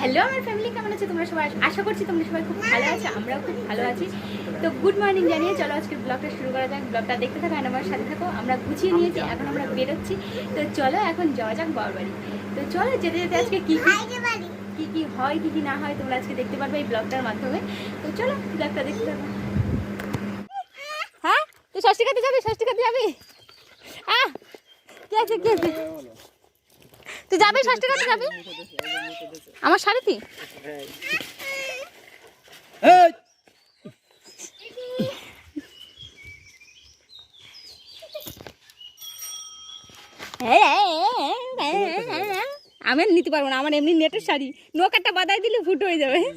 Hello আমার family কেমন আছে? তোমরা সবাই আশা করছি তোমরা সবাই খুব ভালো আছো আমরাও খুব ভালো আছি। তো গুড মর্নিং জানিয়ে চলো আজকের ব্লগটা শুরু করা যাক। ব্লগটা দেখতে থাকো আর আমার সাথে থাকো। আমরা গুছিয়ে নিয়েছি এখন আমরা বেরোচ্ছি। তো চলো এখন যাওয়া যাক বাবার বাড়ি তো চলো যেতে যেতে আজকে কি কি কি কি হয় কি কি না হয় তোমরা আজকে দেখতে পারবে এই ব্লগটার মাধ্যমে। তো চলো ব্লগটা দেখতে থাকো। হ্যাঁ? তুই ষষ্ঠী খাতে যাবি? ষষ্ঠী খাতে যাবি? আহ! কি আছে কি আছে? তুই যাবি ষষ্ঠী খাতে যাবি? আমার শাড়িতে আমি আর নিতে পারব না আমার এমনি নেটের শাড়ি। নৌকাটা বাদাই দিলে ফুট হয়ে যাবে।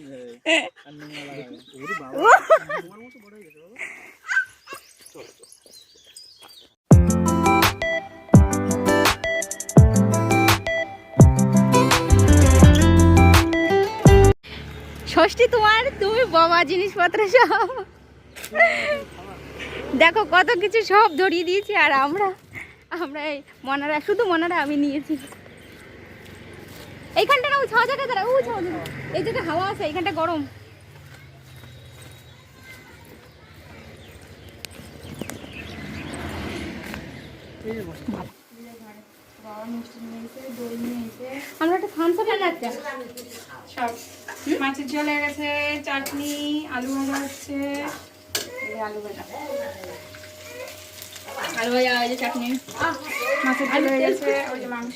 ষষ্ঠী তোমার তুমি বাবা জিনিসপত্র সব। দেখো কত কিছু সব ধরিয়ে দিয়েছি আর আমরা আমরা এই মনারা শুধু মনারা আমি নিয়েছি। এইখানটা না ওই ছাওয়া জায়গা দাঁড়া ও ছাওয়া জায়গা এই জায়গায় হাওয়া আছে এইখানটা গরম। আমরা একটা থামস আপ একটা। সব। মাছের ঝোল হয়ে গেছে, চাটনি, আলু ভাজা হচ্ছে। আলু ভাজা। চাটনি। মাছের মাংস।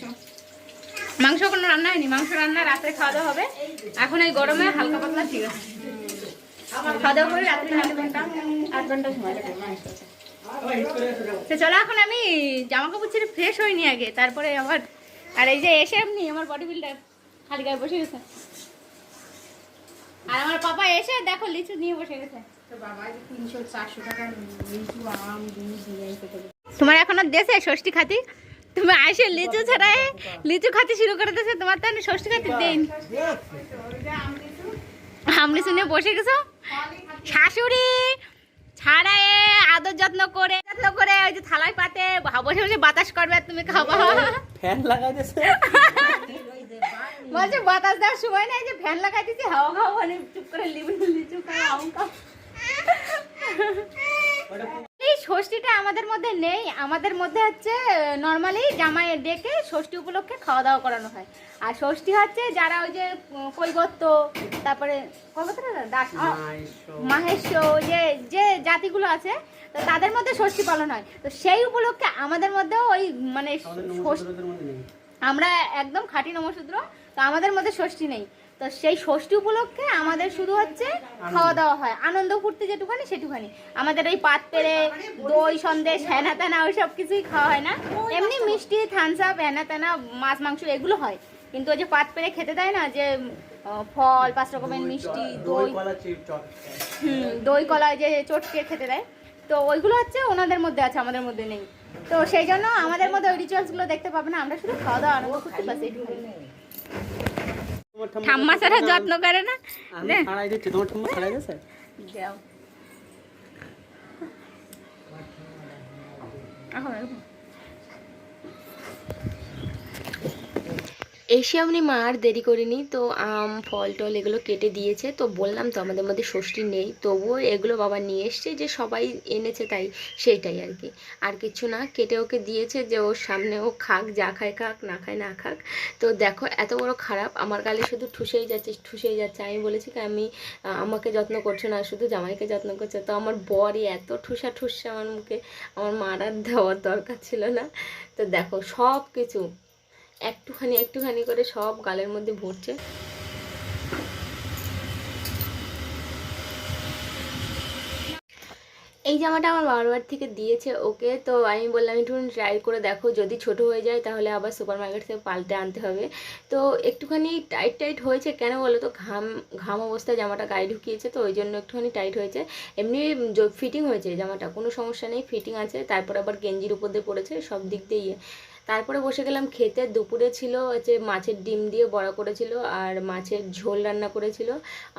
মাংস কোনো মাংস রান্না খাওয়া দাওয়া হবে। এখন এই গরমে হালকা ঠিক আছে। খাওয়া দাওয়া ঘণ্টা ঘণ্টা তো চলো, এখন আমি জামা কাপড় ছেড়ে ফ্রেশ হইনি আগে, তারপরে আবার আর এই যে এসে এমনি আমার বডি বিল্ডার খালি গায়ে বসে গেছে। আর আমার পাপা এসে দেখো লিচু নিয়ে বসে গেছে। তোমার এখন আর দেশে ষষ্ঠী খাতি? তুমি আসে লিচু ছাড়াই লিচু খাতে শুরু করে দিয়েছে তোমার তো আমি ষষ্ঠী খাতি দেন। আমলি শুনে বসে গেছো? শাশুড়ি ছাড়ায় আদর যত্ন করে যত্ন করে ওই যে থালায় পাতে বসে বসে বাতাস করবে তুমি খাবা। ফ্যান লাগাই বলছে বাতাস দেওয়ার সময় নাই যে ফ্যান লাগাই দিচ্ছি হাওয়া খাওয়া মানে চুপ করে লিবু লিচু এই ষষ্ঠীটা আমাদের মধ্যে নেই। আমাদের মধ্যে হচ্ছে নর্মালি জামাই ডেকে ষষ্ঠী উপলক্ষে খাওয়া দাওয়া করানো হয়। আর ষষ্ঠী হচ্ছে যারা ওই যে কৈবত্য তারপরে দাস মাহেশ্ব যে যে জাতিগুলো আছে তো তাদের মধ্যে ষষ্ঠী পালন হয়। তো সেই উপলক্ষে আমাদের মধ্যেও ওই মানে আমরা একদম খাঁটি নমশূদ্র তো আমাদের মধ্যে ষষ্ঠী নেই। তো সেই ষষ্ঠী উপলক্ষে আমাদের শুধু হচ্ছে খাওয়া দাওয়া হয়। আনন্দ ফুর্তি যেটুখানি সেটুখানি আমাদের এই পাত পেরে দই সন্দেশ হ্যানা ত্যানা ওই সব কিছুই খাওয়া হয় না। এমনি মিষ্টি থানস আপ হ্যানা ত্যানা মাছ মাংস এগুলো হয়। কিন্তু ওই যে পাত পেরে খেতে দেয় না যে ফল পাঁচ রকমের মিষ্টি দই হুম দই কলা যে চটকে খেতে দেয়। তো ওইগুলো হচ্ছে ওনাদের মধ্যে আছে আমাদের মধ্যে নেই। তো সেই জন্য আমাদের মধ্যে ওই রিচুয়ালসগুলো দেখতে পাবে না। আমরা শুধু খাওয়া দাওয়া আনন্দ করতে পারছি। ঠাম্মা সারা যত্ন করে না? আমি ছাড়াই দিচ্ছি তোমার ঠাম্মা ছাড়াই দিয়েছে? যাও। এখন এসে আমি মা আর দেরি করিনি, তো আম, ফল টল এগুলো কেটে দিয়েছে। তো বললাম তো আমাদের মধ্যে ষষ্ঠী নেই, তবুও এগুলো বাবা নিয়ে এসছে যে সবাই এনেছে তাই সেইটাই আর কি। আর কিছু না, কেটে ওকে দিয়েছে যে ওর সামনে ও খাক, যা খায় খাক, না খায় না খাক। তো দেখো এত বড় খারাপ, আমার গালে শুধু ঠুসেই যাচ্ছে ঠুসেই যাচ্ছে। আমি বলেছি কি, আমি, আমাকে যত্ন করছ না, শুধু জামাইকে যত্ন করছে। তো আমার বরই এত ঠুসা ঠুসছে আমার মুখে, আমার মার আর দেওয়ার দরকার ছিল না। তো দেখো সব কিছু একটুখানি একটুখানি করে সব গালের মধ্যে ভরছে। এই জামাটা আমার বাবার বাড়ি থেকে দিয়েছে ওকে, তো আমি বললাম, একটু ট্রাই করে দেখো, যদি ছোট হয়ে যায় তাহলে আবার সুপার মার্কেট থেকে পাল্টে আনতে হবে। তো একটুখানি টাইট টাইট হয়েছে কেন বলো তো? ঘাম ঘাম অবস্থায় জামাটা গায়ে ঢুকিয়েছে তো, ওই জন্য একটুখানি টাইট হয়েছে। এমনি ফিটিং হয়েছে জামাটা, কোনো সমস্যা নেই ফিটিং আছে, তারপর আবার গেঞ্জির উপর দিয়ে পড়েছে, সব দিক দিয়ে ইয়ে। তারপরে বসে গেলাম খেতে। দুপুরে ছিল হচ্ছে মাছের ডিম দিয়ে বড়া করেছিল আর মাছের ঝোল রান্না করেছিল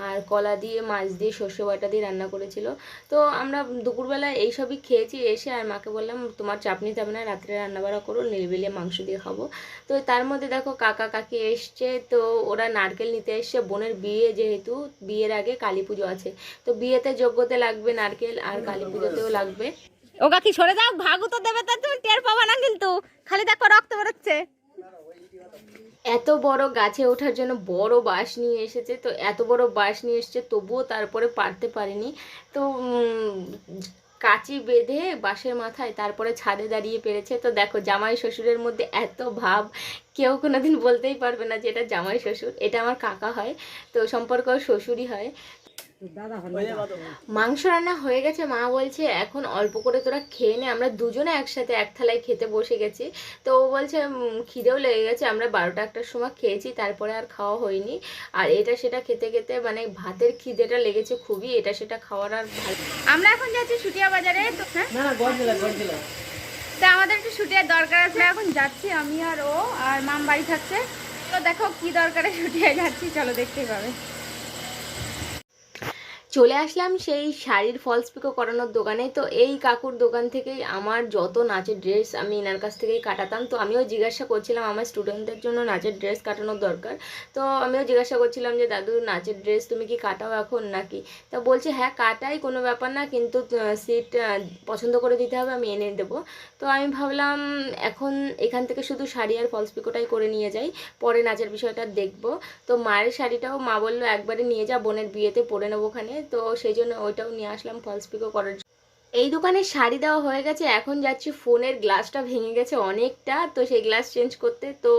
আর কলা দিয়ে, মাছ দিয়ে শস্য বাটা দিয়ে রান্না করেছিল। তো আমরা দুপুরবেলা এইসবই খেয়েছি, এসে আর মাকে বললাম, তোমার চাপনি যাবে না, রাত্রে রান্না বাড়া করো, নিরিবিলে মাংস দিয়ে খাব। তো তার মধ্যে দেখো কাকা, কাকি এসছে, তো ওরা নারকেল নিতে এসছে, বোনের বিয়ে যেহেতু, বিয়ের আগে কালী পুজো আছে। তো বিয়েতে যোগ্যতে লাগবে নারকেল আর কালী পুজোতেও লাগবে। ও কাকি সরে যাও? ভাগু তো দেবে তা, তুমি টের পাবা না কিন্তু। খালি দেখো রক্ত বেরোচ্ছে। এত বড় গাছে ওঠার জন্য বড় বাঁশ নিয়ে এসেছে, তো এত বড় বাঁশ নিয়ে এসেছে, তবুও তারপরে পারতে পারিনি। তো কাঁচি বেঁধে বাঁশের মাথায় তারপরে ছাদে দাঁড়িয়ে পেরেছে। তো দেখো, জামাই শ্বশুরের মধ্যে এত ভাব কেউ কোনোদিন বলতেই পারবে না যে এটা জামাই শ্বশুর এটা আমার কাকা হয় তো সম্পর্ক শ্বশুরই হয়। মাংস রান্না হয়ে গেছে মা বলছে এখন অল্প করে তোরা খেয়ে নে আমরা দুজনে একসাথে এক থালায় খেতে বসে গেছি। তো ও বলছে খিদেও লেগে গেছে আমরা বারোটা একটার সময় খেয়েছি তারপরে আর খাওয়া হয়নি। আর এটা সেটা খেতে খেতে মানে ভাতের খিদেটা লেগেছে খুবই এটা সেটা খাওয়ার আর ভালো আমরা এখন যাচ্ছি সুটিয়া বাজারে তো হ্যাঁ? তা আমাদের একটু ছুটি দরকার আছে। এখন যাচ্ছি আমি আর ও, আর মাম বাড়ি থাকছে। তো দেখো কি দরকারে ছুটিয়ে যাচ্ছি, চলো দেখতেই পাবে। চলে আসলাম সেই শাড়ির ফলস পিকো করানোর দোকানে। তো এই কাকুর দোকান থেকেই আমার যত নাচের ড্রেস আমি এনার কাছ থেকেই কাটাতাম। তো আমিও জিজ্ঞাসা করছিলাম আমার স্টুডেন্টদের জন্য নাচের ড্রেস কাটানোর দরকার। তো আমিও জিজ্ঞাসা করছিলাম যে, দাদু, নাচের ড্রেস তুমি কি কাটাও এখন নাকি? তা বলছে হ্যাঁ কাটাই, কোনো ব্যাপার না, কিন্তু সিট পছন্দ করে দিতে হবে, আমি এনে দেবো। তো আমি ভাবলাম, এখন এখান থেকে শুধু শাড়ি আর ফলস পিকোটাই করে নিয়ে যাই, পরে নাচের বিষয়টা দেখব। তো মায়ের শাড়িটাও মা বলল, একবারে নিয়ে যা, বোনের বিয়েতে পরে নেব ওখানে। তো সেই জন্য ওইটাও নিয়ে আসলাম ফলস পিকো করার জন্য। এই দোকানে শাড়ি দেওয়া হয়ে গেছে এখন যাচ্ছি ফোনের গ্লাসটা ভেঙে গেছে অনেকটা তো সেই গ্লাস চেঞ্জ করতে তো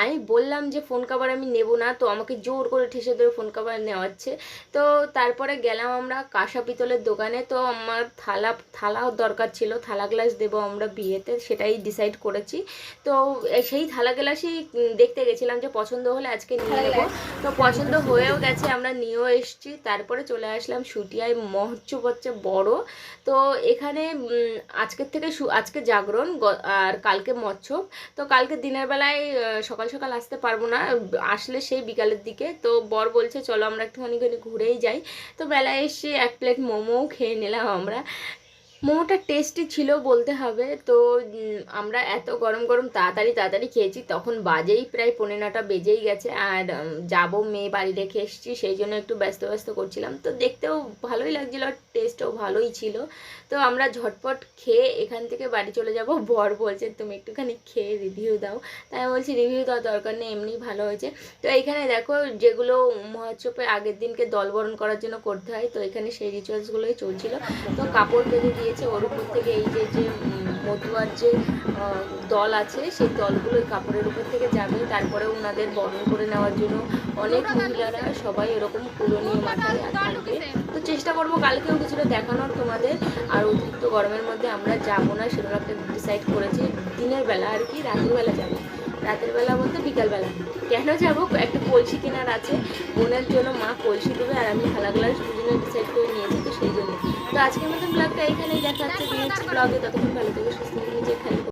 আমি বললাম যে ফোন কাভার আমি নেব না তো আমাকে জোর করে ঠেসে ধরে ফোন কাভার নেওয়াচ্ছে। তো তারপরে গেলাম আমরা কাঁসা পিতলের দোকানে তো আমার থালা থালাও দরকার ছিল থালা গ্লাস দেবো আমরা বিয়েতে সেটাই ডিসাইড করেছি। তো সেই থালা গ্লাসই দেখতে গেছিলাম যে পছন্দ হলে আজকে নিয়ে নেব। তো পছন্দ হয়েও গেছে আমরা নিয়েও এসেছি তারপরে চলে আসলাম শুটিয়ায় মহোৎসব হচ্ছে বড়। তো এখানে আজকের থেকে আজকে জাগরণ আর কালকে মৎসব তো কালকে দিনের বেলায় সকাল সকাল আসতে পারব না। আসলে সেই বিকালের দিকে। তো বর বলছে, চলো আমরা একটুখানি ঘুরেই যাই। তো বেলায় এসে এক প্লেট মোমোও খেয়ে নিলাম আমরা। মোমোটা টেস্টি ছিল বলতে হবে। তো আমরা এত গরম গরম তাড়াতাড়ি তাড়াতাড়ি খেয়েছি, তখন বাজেই প্রায় পনেরো নটা বেজেই গেছে। আর যাব মেয়ে বাড়ি রেখে এসেছি, সেই জন্য একটু ব্যস্ত ব্যস্ত করছিলাম। তো দেখতেও ভালোই লাগছিল আর টেস্টও ভালোই ছিল। তো আমরা ঝটপট খেয়ে এখান থেকে বাড়ি চলে যাব। বর বলছে, তুমি একটুখানি খেয়ে রিভিউ দাও। তাই বলছি রিভিউ দেওয়ার দরকার নেই এমনি ভালো হয়েছে। তো এখানে দেখো, যেগুলো মহোৎসবে আগের দিনকে দলবরণ করার জন্য করতে হয়, তো এখানে সেই রিচুয়ালসগুলোই চলছিল। তো কাপড় বেঁধে দিয়েছে ওর উপর থেকে এই যে যে মতুয়ার যে দল আছে, সেই দলগুলো কাপড়ের উপর থেকে যাবে। তারপরে ওনাদের বরণ করে নেওয়ার জন্য অনেক মহিলারা সবাই এরকম কুলো নিয়ে মাথায় থাকবে তো চেষ্টা করব কালকেও কিছুটা দেখানোর তোমাদের। আর অতিরিক্ত গরমের মধ্যে আমরা যাব না, সেরকম একটা ডিসাইড করেছি। দিনের বেলা আর কি, রাতের বেলা যাব। রাতের বেলা বলতে বিকালবেলা। কেন যাব? একটা কলসি কেনার আছে। বোনের জন্য মা কলসি দেবে আর আমি থালা দুজনে ডিসাইড করে নিয়েছি, তো সেই জন্য। তো আজকের মতন ব্লগটা এখানেই দেখা যাচ্ছে ব্লগে ততক্ষণ ভালো থেকে সুস্থ নিজে খেয়াল